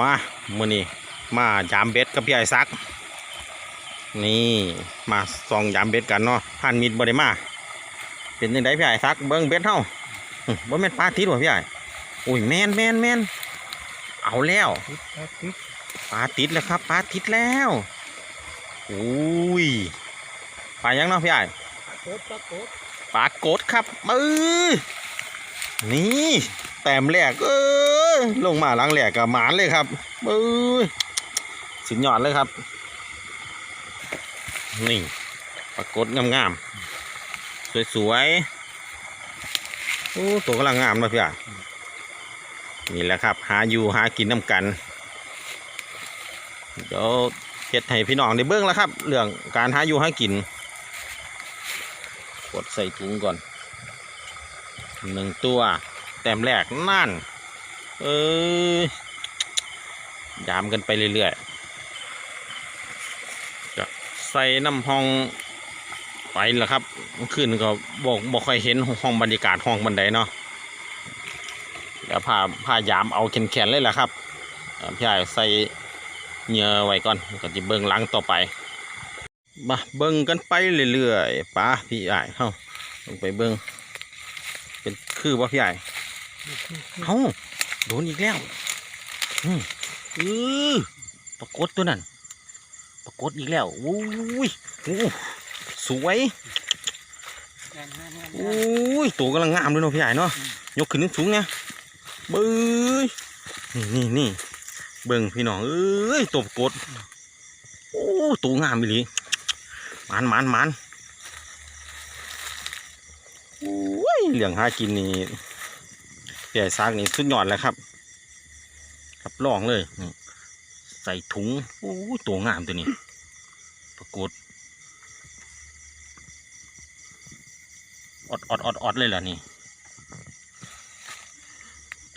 มามื่อนี้มายามเบ็ดกับพี่ไอ้ซัก นี่มาซองยามเบ็ดกันเนาะผ่านมิดบ่ได้มา เป็นยังไงพี่ไอ้ซักเบิ้งเบ็ดเฮาบ่แม่นปลาติดบ่พี่ไอ้โอ้ยแม่นแม่นแม่นเอาแล้วปลาติดแล้วครับปลาติดแล้วอุ้ยปลายังเนาะพี่ไอ้โคตรโคตรปลากดครับเอ้ยนี่แต้มแรกเอ้ ลงมาหลังแรกกับหมานเลยครับเอ้ยสุดยอดเลยครับ นี่ปลากดงามๆ สวยๆ โอ้ตัวกำลังงามเลยพี่อะนี่แหละครับ หาอยู่หากินน้ำกัน เดี๋ยวเฮ็ดให้พี่น้องได้เบิ้องแล้วครับ เรื่องการหาอยู่หากิน กดใส่ถุงก่อนหนึ่งตัว แต้มแรกนั่น เอ้ยยามกันไปเรื่อยๆจะใส่น้ำห้องไปแล้วครับเมื่อคืนก็บอกบอกค่อยเห็นห้องบรรยากาศห้องบันไดเนาะเดี๋ยวพาพายามเอาแขนๆเลยแหละครับเอ่อพี่ใหญ่ใส่เหงื่อไว้ก่อนก็จะเบิ่งหลังต่อไปมาเบิ่งกันไปเรื่อยๆป้าพี่ใหญ่เฮ้าลงไปเบิ่งเป็นคือว่าพี่ใหญ่เฮ้า โดนอีกแล้ว อืมอือปรากฏตัวนั้น ปรากฏอีกแล้วอุ้ยอู้สวยแน่นแน่นแน่นอุ้ยตัวกำลังงามเลยเนาะพี่ใหญ่เนาะ ยกขึ้นนิดสูงเนี่ยเบ้ยนี่นี่นี่เบิ่งพี่น้อง เอ้ยตัวปรากฏโอ้ตัวงามอีหลีหมันหมันหมันโอ้ยเหลืองหากินนี่ เปียซากนี่สุดยอดเลยครับ ครับลองเลยใส่ถุงโอ้ตัวงามตัวนี้ ปรากฏอดอดอดอดเลยล่ะนี่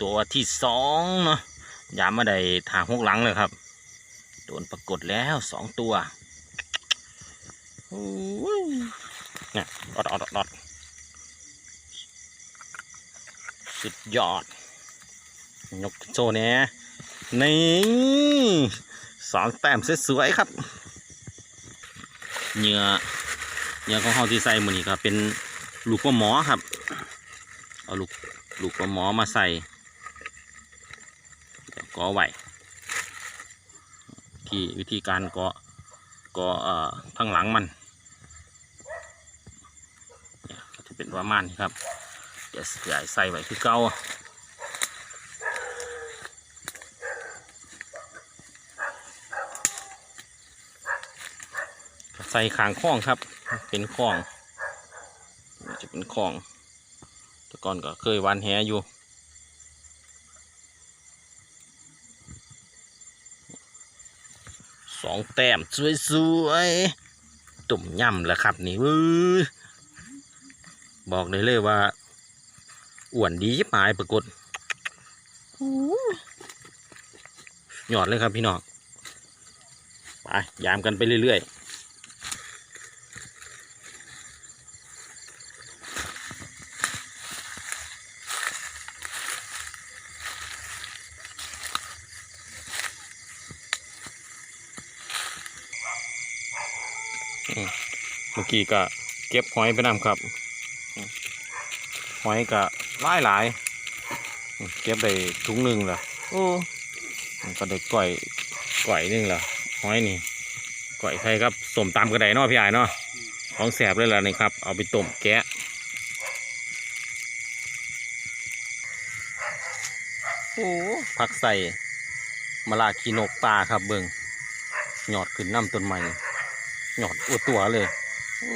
ตัวที่สองเนาะยามมาได้ทางหกหลังเลยครับโดนปรากฏแล้วสองตัวโอ้ยเนี่ยอดอดอดอด สุดยอด ยกโชว์เนี่ยนี่สองแต้มสวยๆครับ เหงื่อเหงื่อของเขาที่ใส่มือนี้ครับเป็นลูกปลาหมอครับ เอาลูกลูกปลาหมอมาใส่เดี๋ยวก็ไหวที่วิธีการก็ก็เอ่อทั้งหลังมันจะเป็นประมาณนี้ครับ เดี๋ยวใส่ใส่ไว้คือเก่าใส่ขางข้องครับ เป็นข้องจะเป็นข้องแต่ก่อนก็เคยวานแหอยู่สองแต้มสวยๆตุ่มย่ำแล้วครับนี่เว้ยบอกเลยเลยว่า อ้วนดียิบหายปรากฏหยอดเลยครับพี่น้องไปยามกันไปเรื่อยๆอืมเมื่อกี้ก็เก็บหอยไปนำครับ หอยกะ หลายหลายอืมเก็บได้ถุงหนึ่งเหรอโอ้มันก็ได้ก่อยก่อยหนึ่งเหรอหอยนี่ก่อยใครครับต้มตำกระไดเนาะพี่ใหญ่เนาะของแสบเลยล่ะนี่ครับ เอาไปต้มแกะโอ้ผักใส่มะลาขีนกตาครับเบิงหยอดขึ้นน้ำต้นไม้หยอดอวดตัวเลยโอ้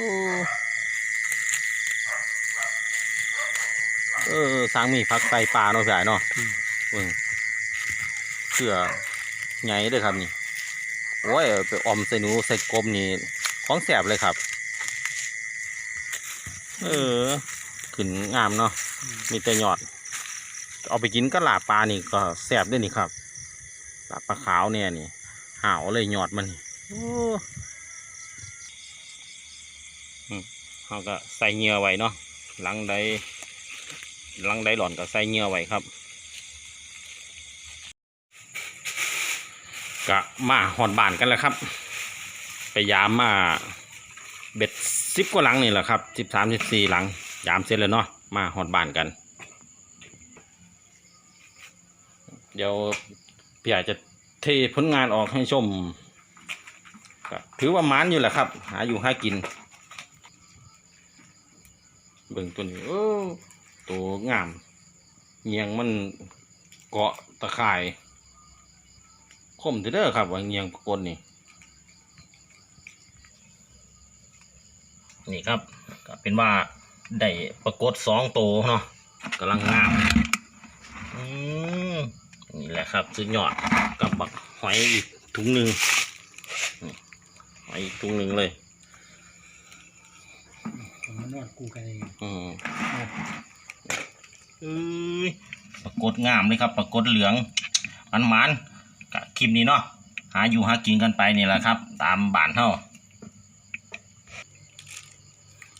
เออสร้างมีพักไตปลาเนาะพี่ใหญ่เนาะเบิ่งเสือไงเด้อครับนี่โอ้ยไปออมใส่หนูใส่กบนี่ของแสบเลยครับ เออขึ้นงามเนาะมีแต่ยอด เอาไปกินก็ลาบปลานี่ก็แสบด้วยนี่ครับลาบปลาขาวเนี่ยนี่หาวเลยยอดมันนี่โอ้อืมเขาก็ใส่เหงื่อไว้เนาะหลังใดห ลังไดหล่อนก็ใส่เงื่อไว้ครับก็มาหอนบานกันแล้วครับ ไปยามมาเบ็ดสิบกว่าหลังนี่แหละครับสิบสามสิบสี่หลัง ยามเสร็จแล้วเนาะมาหอนบานกัน เดี๋ยวพี่อาจจะเทผลงานออกให้ชมถือว่ามันอยู่แหละครับ หาอยู่หากิน เบิ่งตัวนี้โอ้ ตัวงามเงียงมันเกาะตะข่ายคมเด้อครับว่าเงียงปรากฏนี่นี่ครับก็เป็นว่าได้ปรากฏสองตัวเนาะกำลังงามอืมนี่แหละครับสุดยอดกับบักหอยอีกถุงหนึ่งนี่หอยอีกถุงหนึ่งเลยผมมานวดกูกันเองอืม เอ้ยปรากฏงามเลยครับ ปรากฏเหลืองมันมันคลิปนี้เนาะหาอยู่หากินกันไปนี่แหละครับ ตามบ้านเฮา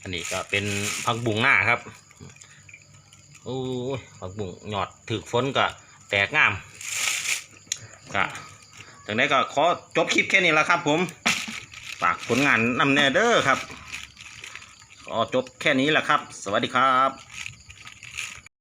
อันนี้ก็เป็นผักบุ้งหน้าครับโอ้ผักบุ้งหยอดถึกฝนก็แตกงามกะจากนั้ก็ขอจบคลิปแค่นี้แล้วครับ ผมฝากผลงานนำแน่เด้อครับก็จบแค่นี้แหละครับ สวัสดีครับ